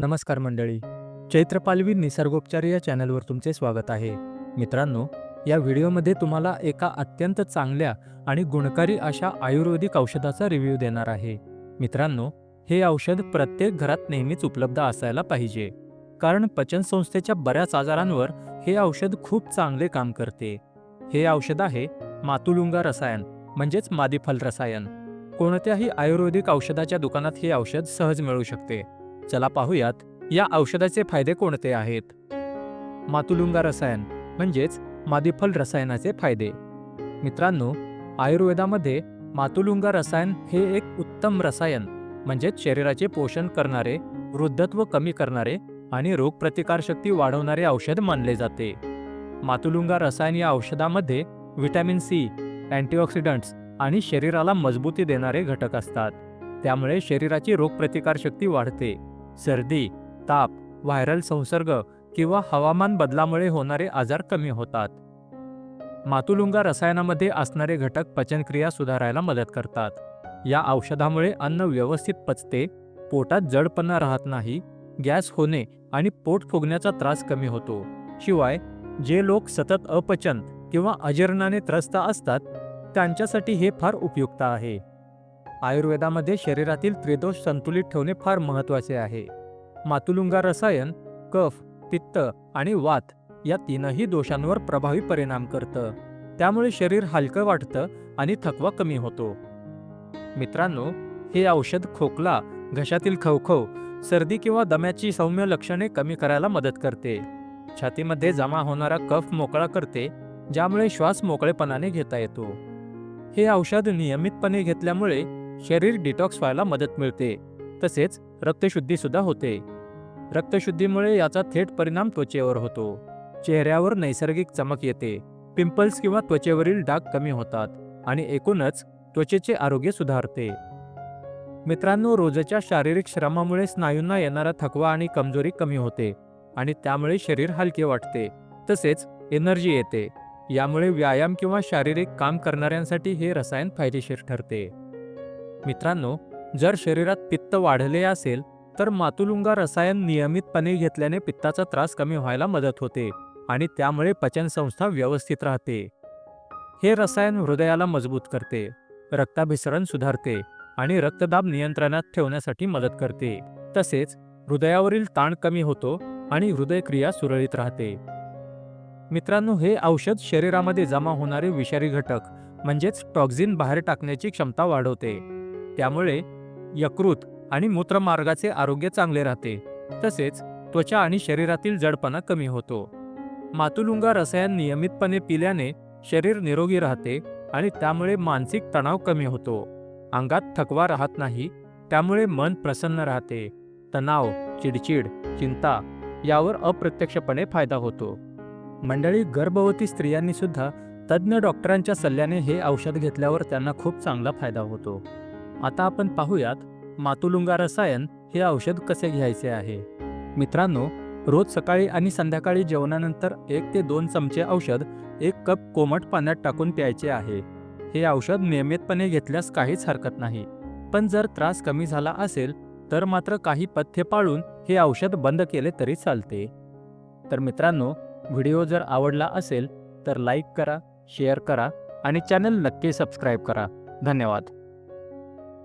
नमस्कार मंडळी. चैत्रपालवी निसर्गोपचार या चॅनलवर तुमचे स्वागत आहे. मित्रांनो या व्हिडिओमध्ये तुम्हाला एका अत्यंत चांगल्या आणि गुणकारी अशा आयुर्वेदिक औषधाचा रिव्ह्यू देणार आहे. मित्रांनो हे औषध प्रत्येक घरात नेहमीच उपलब्ध असायला पाहिजे. कारण पचनसंस्थेच्या बऱ्याच आजारांवर हे औषध खूप चांगले काम करते. हे औषध आहे मातुलुंगा रसायन म्हणजेच मादीफल रसायन. कोणत्याही आयुर्वेदिक औषधाच्या दुकानात हे औषध सहज मिळू शकते. चला पाहूयात या औषधाचे फायदे कोणते आहेत? मातुलुंगा रसायन म्हणजेच मादीफल रसायनाचे फायदे. मित्रांनो आयुर्वेदामध्ये मातुलुंगा रसायन हे एक उत्तम रसायन म्हणजेच शरीराचे पोषण करणारे वृद्धत्व कमी करणारे आणि रोगप्रतिकारशक्ती वाढवणारे औषध मानले जाते. मातुलुंगा रसायन या औषधामध्ये व्हिटॅमिन सी अँटीऑक्सिडंट्स आणि शरीराला मजबूती देणारे घटक असतात. त्यामुळे शरीराची रोगप्रतिकारशक्ती वाढते. सर्दी ताप व्हायरल संसर्ग किंवा हवामान बदलामुळे होणारे आजार कमी होतात. मातुलुंगा रसायनामध्ये असणारे घटक पचनक्रिया सुधारायला मदत करतात. या औषधामुळे अन्न व्यवस्थित पचते पोटात जडपणा राहत नाही गॅस होणे आणि पोट फुगण्याचा त्रास कमी होतो. शिवाय जे लोक सतत अपचन किंवा अजीर्णाने त्रस्त असतात त्यांच्यासाठी हे फार उपयुक्त आहे. आयुर्वेदामध्ये शरीरातील त्रिदोष संतुलित ठेवणे फार महत्त्वाचे आहे. मातुलुंगा रसायन कफ पित्त आणि वात या तीनही दोषांवर प्रभावी परिणाम करतं. त्यामुळे शरीर हलकं वाटतं आणि थकवा कमी होतो. मित्रांनो हे औषध खोकला घशातील खवखव सर्दी किंवा दम्याची सौम्य लक्षणे कमी करायला मदत करते. छातीमध्ये जमा होणारा कफ मोकळा करते ज्यामुळे श्वास मोकळेपणाने घेता येतो. हे औषध नियमितपणे घेतल्यामुळे शरीर डिटॉक्स व्हायला मदत मिळते तसेच रक्तशुद्धी सुद्धा होते. रक्तशुद्धीमुळे याचा थेट परिणाम त्वचेवर होतो. चेहऱ्यावर नैसर्गिक चमक येते. पिंपल्स किंवा त्वचेवरील डाग कमी होतात आणि एकूणच त्वचेचे आरोग्य सुधारते. मित्रांनो रोजच्या शारीरिक श्रमामुळे स्नायूंना येणारा थकवा आणि कमजोरी कमी होते आणि त्यामुळे शरीर हलके वाटते तसेच एनर्जी येते. यामुळे व्यायाम किंवा शारीरिक काम करणाऱ्यांसाठी हे रसायन फायदेशीर ठरते. मित्रांनो जर शरीरात पित्त वाढले असेल तर मातुलुंगा रसायन नियमितपणे घेतल्याने पित्ताचा त्रास कमी व्हायला मदत होते आणि त्यामुळे पचनसंस्था व्यवस्थित राहते. हे रसायन हृदयाला मजबूत करते रक्ताभिसरण सुधारते आणि रक्तदाब नियंत्रणात ठेवण्यासाठी मदत करते. तसेच हृदयावरील ताण कमी होतो आणि हृदयक्रिया सुरळीत राहते. मित्रांनो हे औषध शरीरामध्ये जमा होणारे विषारी घटक म्हणजेच टॉक्झिन बाहेर टाकण्याची क्षमता वाढवते. त्यामुळे यकृत आणि मूत्रमार्गाचे आरोग्य चांगले राहते. तसेच त्वचा आणि शरीरातील जडपणा कमी होतो. मातुलुंगा रसायन नियमितपणे पिल्याने शरीर निरोगी राहते आणि त्यामुळे मानसिक तणाव कमी होतो. अंगात थकवा राहत नाही त्यामुळे मन प्रसन्न राहते. तणाव चिडचिड चिंता यावर अप्रत्यक्षपणे फायदा होतो. मंडळी गर्भवती स्त्रियांनी सुद्धा तज्ज्ञ डॉक्टरांच्या सल्ल्याने हे औषध घेतल्यावर त्यांना खूप चांगला फायदा होतो. आता आपण पाहूयात मातुलुंगा रसायन हे औषध कसे घ्यायचे आहे. मित्रांनो रोज सकाळी आणि संध्याकाळी जेवणानंतर एक ते दोन चमचे औषध एक कप कोमट पाण्यात टाकून प्यायचे आहे. हे औषध नियमितपणे घेतल्यास काहीच हरकत नाही. पण जर त्रास कमी झाला असेल तर मात्र काही पथ्य पाळून हे औषध बंद केले तरी चालते. तर मित्रांनो व्हिडिओ जर आवडला असेल तर लाईक करा शेअर करा आणि चॅनल नक्की सबस्क्राईब करा. धन्यवाद.